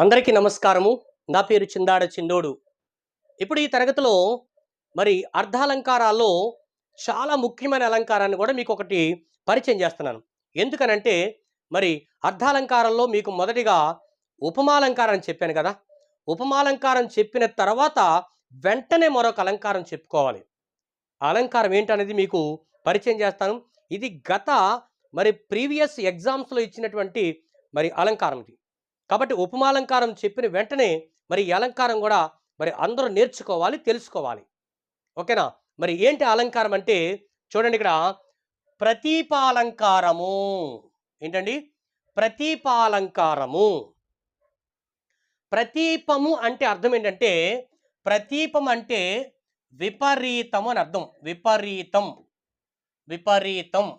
అందరికీ నమస్కారము. నా పేరు చిందాడ చిందోడు. ఇప్పుడు ఈ తరగతిలో మరి అర్ధాలంకారాల్లో చాలా ముఖ్యమైన అలంకారాన్ని కూడా మీకు ఒకటి పరిచయం చేస్తున్నాను. ఎందుకనంటే మరి అర్ధాలంకారంలో మీకు మొదటిగా ఉపమాలంకారం చెప్పాను కదా. ఉపమాలంకారం చెప్పిన తర్వాత వెంటనే మరొక అలంకారం చెప్పుకోవాలి. అలంకారం ఏంటనేది మీకు పరిచయం చేస్తాను. ఇది గత మరి ప్రీవియస్ ఎగ్జామ్స్లో ఇచ్చినటువంటి మరి అలంకారం ఇది. కాబట్టి ఉపమాలంకారం చెప్పిన వెంటనే మరి ఈ అలంకారం కూడా మరి అందరూ నేర్చుకోవాలి తెలుసుకోవాలి. ఓకేనా? మరి ఏంటి అలంకారం అంటే చూడండి ఇక్కడ ప్రతీపాలంకారము. ఏంటండి? ప్రతీపాలంకారము. ప్రతీపము అంటే అర్థం ఏంటంటే ప్రతీపం అంటే విపరీతం అని అర్థం. విపరీతం. విపరీతం.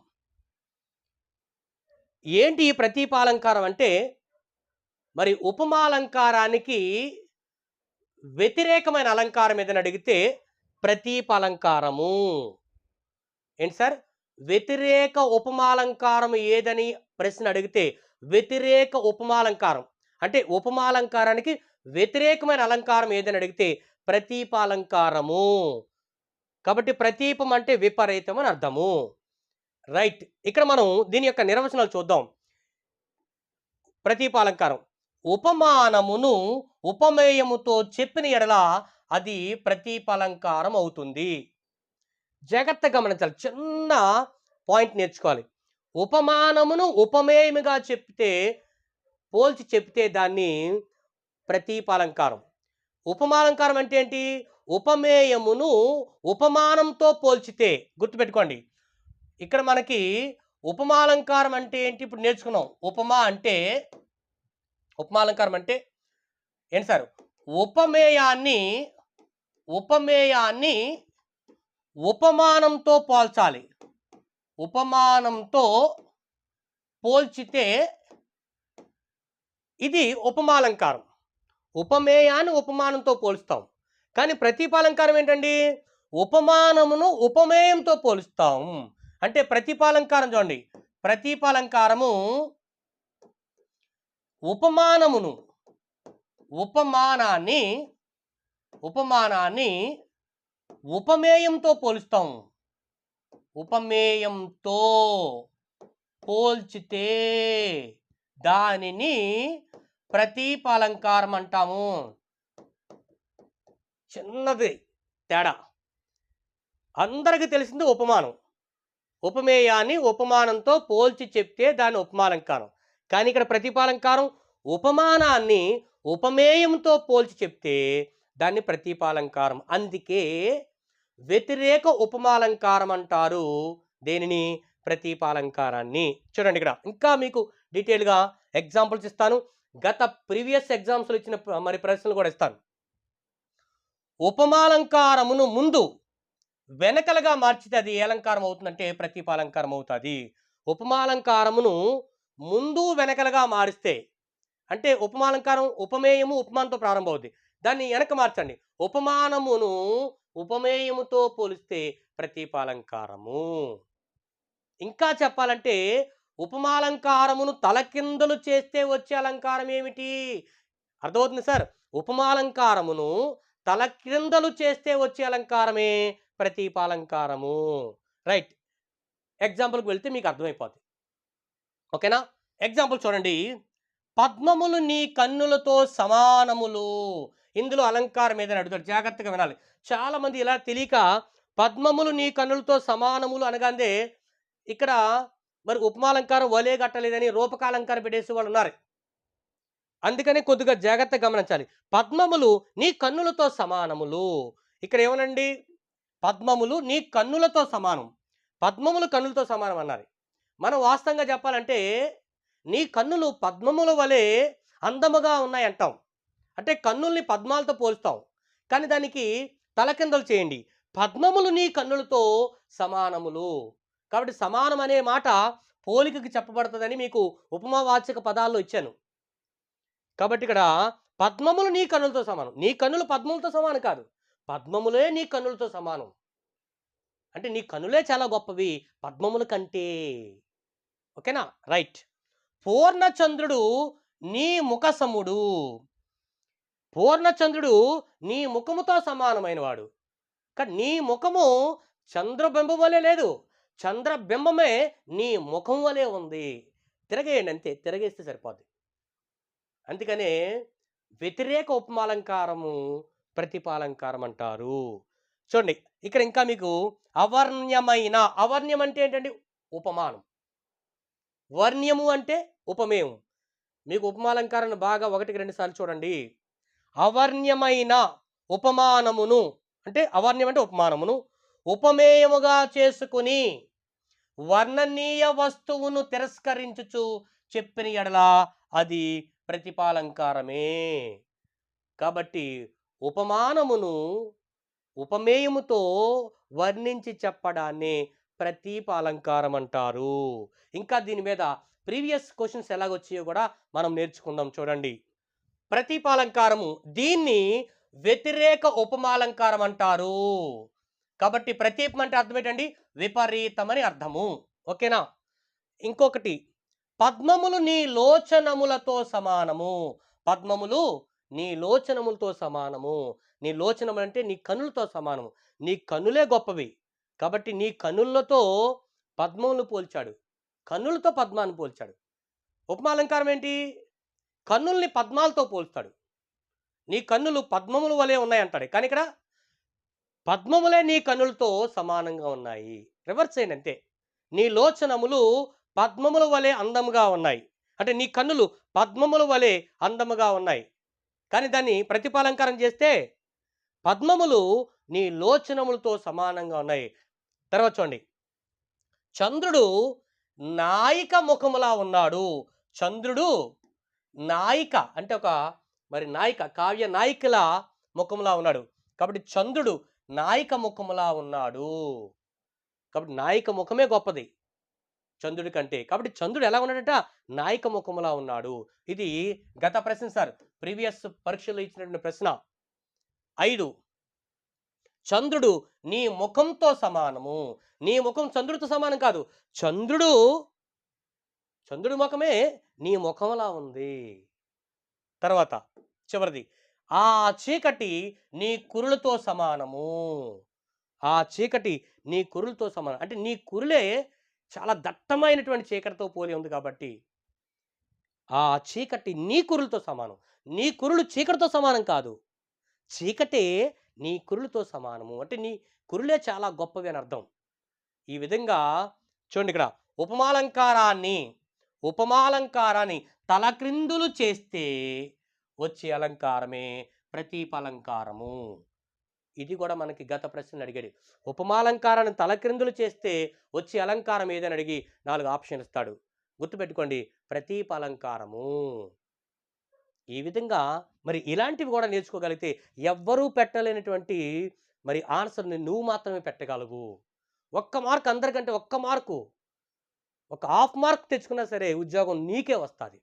ఏంటి ఈ ప్రతీపాలంకారం అంటే మరి ఉపమాలంకారానికి వ్యతిరేకమైన అలంకారం ఏదైనా అడిగితే ప్రతీపాలంకారము. ఏంటి సార్? వ్యతిరేక ఉపమాలంకారం ఏదని ప్రశ్న అడిగితే వ్యతిరేక ఉపమాలంకారం. అంటే ఉపమాలంకారానికి వ్యతిరేకమైన అలంకారం ఏదని అడిగితే ప్రతీపాలంకారము. కాబట్టి ప్రతీపం అంటే విపరీతం అని అర్థము. రైట్. ఇక్కడ మనం దీని యొక్క నిర్వచనాలు చూద్దాం. ప్రతీపాలంకారం. ఉపమానమును ఉపమేయముతో చెప్పిన ఎడల అది ప్రతిపలంకారం అవుతుంది. జాగ్రత్త గమనించాలి. చిన్న పాయింట్ నేర్చుకోవాలి. ఉపమానమును ఉపమేయముగా చెప్తే పోల్చి చెప్తే దాన్ని ప్రతీపాలంకారం ఉపమాలంకారం అంటే ఏంటి? ఉపమేయమును ఉపమానంతో పోల్చితే గుర్తుపెట్టుకోండి. ఇక్కడ మనకి ఉపమాలంకారం అంటే ఏంటి? ఇప్పుడు నేర్చుకున్నాం. ఉపమా అంటే ఉపమాలంకారం అంటే ఏంటి సార్? ఉపమేయాన్ని ఉపమేయాన్ని ఉపమానంతో పోల్చాలి. ఉపమానంతో పోల్చితే ఇది ఉపమాలంకారం. ఉపమేయాన్ని ఉపమానంతో పోలుస్తాం. కానీ ప్రతిపాలంకారం ఏంటండి? ఉపమానమును ఉపమేయంతో పోలుస్తాం. అంటే ప్రతిపాలంకారం చూడండి. ప్రతిపాలంకారము ఉపమానమును. ఉపమానాన్ని ఉపమానాన్ని ఉపమేయంతో పోలుస్తాం. ఉపమేయంతో పోల్చితే దానిని ప్రతీపాలంకారం అంటాము. చిన్నది తేడా. అందరికీ తెలిసింది ఉపమానం. ఉపమేయాన్ని ఉపమానంతో పోల్చి చెప్తే దాని ఉపమాలంకారం. కానీ ఇక్కడ ప్రతిపాలంకారం ఉపమానాన్ని ఉపమేయంతో పోల్చి చెప్తే దాన్ని ప్రతిపాలంకారం. అందుకే వ్యతిరేక ఉపమాలంకారం అంటారు దేనిని? ప్రతిపాలంకారాన్ని. చూడండి ఇక్కడ. ఇంకా మీకు డీటెయిల్గా ఎగ్జాంపుల్స్ ఇస్తాను. గత ప్రీవియస్ ఎగ్జామ్స్లో ఇచ్చిన ప్ర- మరి ప్రశ్నలు కూడా ఇస్తాను. ఉపమాలంకారమును ముందు వెనకలుగా మార్చితే అది ఏ అలంకారం అవుతుందంటే ప్రతిపాలంకారం అవుతుంది. ఉపమాలంకారమును ముందు వెనకలుగా మారిస్తే అంటే ఉపమాలంకారం ఉపమేయము ఉపమానంతో ప్రారంభమవుద్ది. దాన్ని వెనక మార్చండి. ఉపమానమును ఉపమేయముతో పోలిస్తే ప్రతీపాలంకారము. ఇంకా చెప్పాలంటే ఉపమాలంకారమును తలకిందులు చేస్తే వచ్చే అలంకారం ఏమిటి? అర్థమవుతుంది సార్. ఉపమాలంకారమును తలకిందలు చేస్తే వచ్చే అలంకారమే ప్రతీపాలంకారము. రైట్. ఎగ్జాంపుల్కి వెళ్తే మీకు అర్థమైపోతుంది ఓకేనా? ఎగ్జాంపుల్ చూడండి. పద్మములు నీ కన్నులతో సమానములు. ఇందులో అలంకారం ఏదైనా అడుగుతారు జాగ్రత్తగా వినాలి. చాలామంది ఇలా తెలియక పద్మములు నీ కన్నులతో సమానములు అనగానే ఇక్కడ మరి ఉపమాలంకారం వలే కట్టలేదని రూపకాలంకారం పెట్టేసి వాళ్ళు ఉన్నారు. అందుకని కొద్దిగా జాగ్రత్త గమనించాలి. పద్మములు నీ కన్నులతో సమానములు. ఇక్కడ ఏమనండి? పద్మములు నీ కన్నులతో సమానం. పద్మములు కన్నులతో సమానం అన్నారు. మనం వాస్తవంగా చెప్పాలంటే నీ కన్నులు పద్మముల వలె అందముగా ఉన్నాయంటాం. అంటే కన్నుల్ని పద్మాలతో పోల్స్తాం. కానీ దానికి తలకిందలు చేయండి. పద్మములు నీ కన్నులతో సమానములు. కాబట్టి సమానం అనే మాట పోలికకి చెప్పబడుతుందని మీకు ఉపమావాచక పదాల్లో ఇచ్చాను. కాబట్టి ఇక్కడ పద్మములు నీ కన్నులతో సమానం. నీ కన్నులు పద్మములతో సమానం కాదు. పద్మములే నీ కన్నులతో సమానం. అంటే నీ కన్నులే చాలా గొప్పవి. పద్మముల కంటే ఓకేనా? రైట్. పూర్ణచంద్రుడు నీ ముఖసముడు. పూర్ణచంద్రుడు నీ ముఖముతో సమానమైనవాడు. కానీ నీ ముఖము చంద్రబింబం వలె లేదు. చంద్రబింబమే నీ ముఖం వలె ఉంది. తిరగేయండి అంతే తిరగేస్తే సరిపోద్ది. అందుకనే వ్యతిరేక ఉపమాలంకారము ప్రతిపాలంకారం అంటారు చూడండి ఇక్కడ ఇంకా మీకు అవర్ణ్యమైన అవర్ణ్యం అంటే ఏంటండి? ఉపమానం. వర్ణ్యము అంటే ఉపమేయం. మీకు ఉపమాలంకారాన్ని బాగా ఒకటికి రెండు సార్లు చూడండి. అవర్ణ్యమైన ఉపమానమును అంటే అవర్ణ్యం అంటే ఉపమానమును ఉపమేయముగా చేసుకుని వర్ణనీయ వస్తువును తిరస్కరించుచు చెప్పిన ఎడల అది ప్రతిపాలంకారమే. కాబట్టి ఉపమానమును ఉపమేయముతో వర్ణించి చెప్పడాన్ని ప్రతీపాలంకారం అంటారు ఇంకా దీని మీద ప్రీవియస్ క్వశ్చన్స్ ఎలాగొచ్చాయో కూడా మనం నేర్చుకుందాం చూడండి. ప్రతీపాలంకారము దీన్ని వ్యతిరేక ఉపమాలంకారం అంటారు కాబట్టి ప్రతీపం అంటే అర్థం ఏంటండి? విపరీతమని అర్థము. ఓకేనా? ఇంకొకటి పద్మములు నీ లోచనములతో సమానము. పద్మములు నీ లోచనములతో సమానము. నీ లోచనములు అంటే నీ కనులతో సమానము. నీ కనులే గొప్పవి. కాబట్టి నీ కనులతో పద్మమును పోల్చాడు. కన్నులతో పద్మాన్ని పోల్చాడు. ఉపమాలంకారం ఏంటి? కన్నుల్ని పద్మాలతో పోల్స్తాడు నీ కన్నులు పద్మముల వలె ఉన్నాయంటాడు. కానీ ఇక్కడ పద్మములే నీ కన్నులతో సమానంగా ఉన్నాయి. రివర్స్ అయింది అంతే. నీ లోచనములు పద్మముల వలె అందముగా ఉన్నాయి. అంటే నీ కన్నులు పద్మముల వలె అందముగా ఉన్నాయి. కానీ దాన్ని ప్రతిపాలంకారం చేస్తే పద్మములు నీ లోచనములతో సమానంగా ఉన్నాయి. తర్వాత చూడండి. చంద్రుడు నాయిక ముఖములా ఉన్నాడు. చంద్రుడు నాయిక అంటే ఒక మరి నాయిక కావ్య నాయికల ముఖములా ఉన్నాడు. కాబట్టి చంద్రుడు నాయిక ముఖములా ఉన్నాడు. కాబట్టి నాయిక ముఖమే గొప్పది చంద్రుడి కంటే. కాబట్టి చంద్రుడు ఎలా ఉన్నాడట? నాయిక ముఖములా ఉన్నాడు. ఇది గత ప్రశ్న సార్. ప్రీవియస్ పరీక్షలో ఇచ్చినటువంటి ప్రశ్న. ఐదు చంద్రుడు నీ ముఖంతో సమానము. నీ ముఖం చంద్రుడితో సమానం కాదు. చంద్రుడు చంద్రుడి ముఖమే నీ ముఖంలా ఉంది. తర్వాత చివరిది ఆ చీకటి నీ కురులతో సమానము. ఆ చీకటి నీ కురులతో సమానం. అంటే నీ కురులే చాలా దట్టమైనటువంటి చీకటితో పోలి ఉంది కాబట్టి ఆ చీకటి నీ కురులతో సమానం. నీ కురులు చీకటితో సమానం కాదు. చీకటే నీ కురులతో సమానము. అంటే నీ కురులే చాలా గొప్పవి అని అర్థం. ఈ విధంగా చూడండి ఇక్కడ. ఉపమాలంకారాన్ని ఉపమాలంకారాన్ని తలక్రిందులు చేస్తే వచ్చే అలంకారమే ప్రతీపలంకారము. ఇది కూడా మనకి గత ప్రశ్నలు అడిగాడు. ఉపమాలంకారాన్ని తలక్రిందులు చేస్తే వచ్చే అలంకారం ఏదని అడిగి నాలుగు ఆప్షన్ ఇస్తాడు. గుర్తుపెట్టుకోండి. ప్రతీపలంకారము. ఈ విధంగా మరి ఇలాంటివి కూడా నేర్చుకోగలిగితే ఎవ్వరూ పెట్టలేనటువంటి మరి ఆన్సర్ని నువ్వు మాత్రమే పెట్టగలవు. ఒక్క మార్క్ అందరికంటే ఒక్క మార్కు ఒక హాఫ్ మార్క్ తెచ్చుకున్నా సరే ఉద్యోగం నీకే వస్తుంది.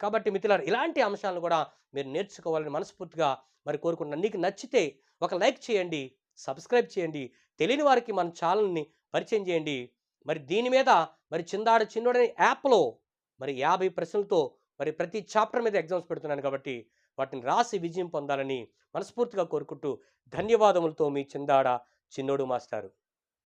కాబట్టి మిత్రులారు ఇలాంటి అంశాలను కూడా మీరు నేర్చుకోవాలని మనస్ఫూర్తిగా మరి కోరుకుంటున్నాను. నీకు నచ్చితే ఒక లైక్ చేయండి సబ్స్క్రైబ్ చేయండి తెలియని వారికి మన ఛానల్ని పరిచయం చేయండి. మరి దీని మీద మరి చిందాడు చిన్నోడని యాప్లో మరి యాభై ప్రశ్నలతో మరి ప్రతి చాప్టర్ మీద ఎగ్జామ్స్ పెడుతున్నాను కాబట్టి వాటిని రాసి విజయం పొందాలని మనస్ఫూర్తిగా కోరుకుంటూ ధన్యవాదములతో మీ చిందాడ చిన్నోడు మాస్టారు.